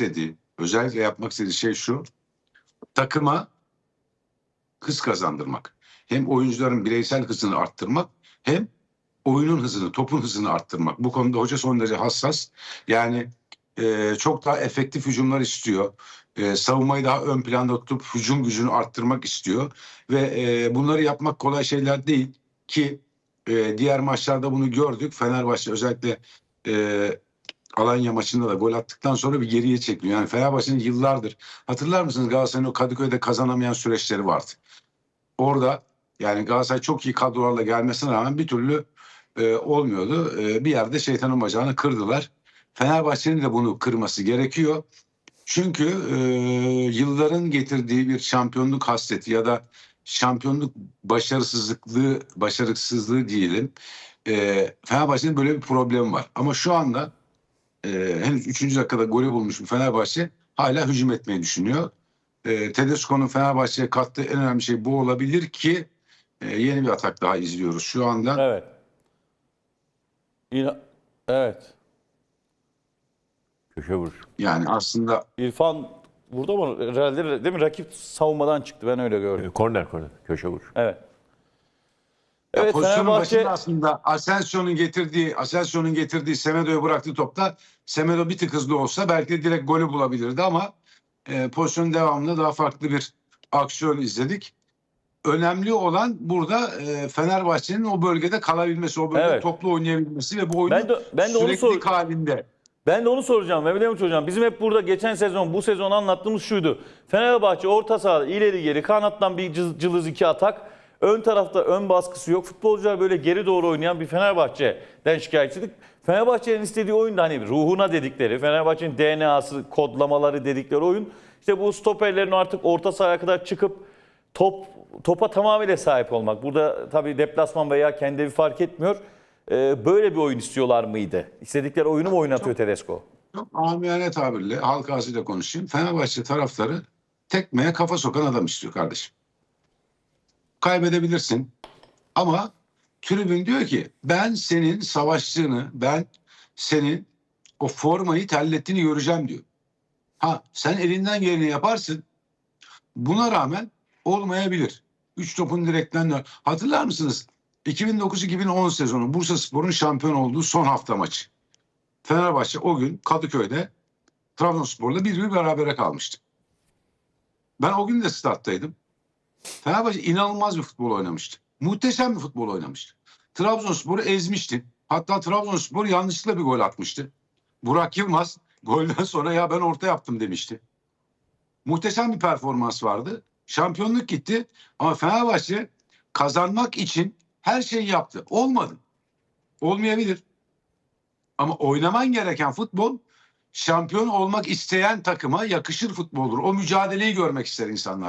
istediği, özellikle yapmak istediği şey şu. Takıma hız kazandırmak. Hem oyuncuların bireysel hızını arttırmak hem oyunun hızını, topun hızını arttırmak. Bu konuda hoca son derece hassas. Yani e, çok daha efektif hücumlar istiyor. E, savunmayı daha ön planda tutup hücum gücünü arttırmak istiyor. Ve e, bunları yapmak kolay şeyler değil ki e, diğer maçlarda bunu gördük. Fenerbahçe özellikle e, Alanya maçında da gol attıktan sonra bir geriye çekiliyor. Yani Fenerbahçe'nin yıllardır hatırlar mısınız Galatasaray'ın o Kadıköy'de kazanamayan süreçleri vardı. Orada yani Galatasaray çok iyi kadrolarla gelmesine rağmen bir türlü e, olmuyordu. E, bir yerde şeytanın bacağını kırdılar. Fenerbahçe'nin de bunu kırması gerekiyor. Çünkü e, yılların getirdiği bir şampiyonluk hasreti ya da şampiyonluk başarısızlıklığı, başarısızlığı diyelim. E, Fenerbahçe'nin böyle bir problemi var. Ama şu anda e, henüz 3. dakikada golü bulmuş bir Fenerbahçe hala hücum etmeyi düşünüyor. E, Tedesco'nun Fenerbahçe'ye kattığı en önemli şey bu olabilir ki e, yeni bir atak daha izliyoruz şu anda. Evet. İna- evet. Köşe vuruş. Yani aslında İrfan burada mı? Herhalde değil mi? Rakip savunmadan çıktı. Ben öyle gördüm. E, Korner korner. Köşe vuruş. Evet. Ya Evet pozisyonun Fenerbahçe başında aslında Asensio'nun getirdiği Asensio'nun getirdiği Semedo'ya bıraktığı topta Semedo bir tık hızlı olsa belki direkt golü bulabilirdi ama e, pozisyonun devamında daha farklı bir aksiyon izledik. Önemli olan burada e, Fenerbahçe'nin o bölgede kalabilmesi, o bölgede Evet. toplu oynayabilmesi ve bu oyunu Ben de- ben de onu süreklilik sor- halinde. Ben de onu soracağım Mehmet Emin Hocam. Bizim hep burada geçen sezon, bu sezon anlattığımız şuydu. Fenerbahçe orta sahada ileri geri kanattan bir cılız iki atak. Ön tarafta ön baskısı yok. Futbolcular böyle geri doğru oynayan bir Fenerbahçe'den şikayetçiydik. Fenerbahçe'nin istediği oyun da hani ruhuna dedikleri, Fenerbahçe'nin DNA'sı, kodlamaları dedikleri oyun. İşte bu stoperlerin artık orta sahaya kadar çıkıp top topa tamamıyla sahip olmak. Burada tabii deplasman veya kendi evi fark etmiyor. Ee, böyle bir oyun istiyorlar mıydı? İstedikleri oyunu mu oynatıyor Tedesco? Çok amiyane tabirle halk ağzıyla konuşayım. Fenerbahçe taraftarı tekmeye kafa sokan adam istiyor kardeşim. Kaybedebilirsin ama tribün diyor ki ben senin savaştığını, ben senin o formayı terlettiğini göreceğim diyor. Ha sen elinden geleni yaparsın. Buna rağmen olmayabilir. Üç topun direkten dön- Hatırlar mısınız? 2009-2010 sezonu Bursa Spor'un şampiyon olduğu son hafta maçı. Fenerbahçe o gün Kadıköy'de Trabzonspor'la bir bir berabere kalmıştı. Ben o gün de stat'taydım. Fenerbahçe inanılmaz bir futbol oynamıştı. Muhteşem bir futbol oynamıştı. Trabzonspor'u ezmişti. Hatta Trabzonspor yanlışlıkla bir gol atmıştı. Burak Yılmaz golden sonra ya ben orta yaptım demişti. Muhteşem bir performans vardı. Şampiyonluk gitti ama Fenerbahçe kazanmak için her şeyi yaptı. Olmadı. Olmayabilir. Ama oynaman gereken futbol şampiyon olmak isteyen takıma yakışır futboldur. O mücadeleyi görmek ister insanlar.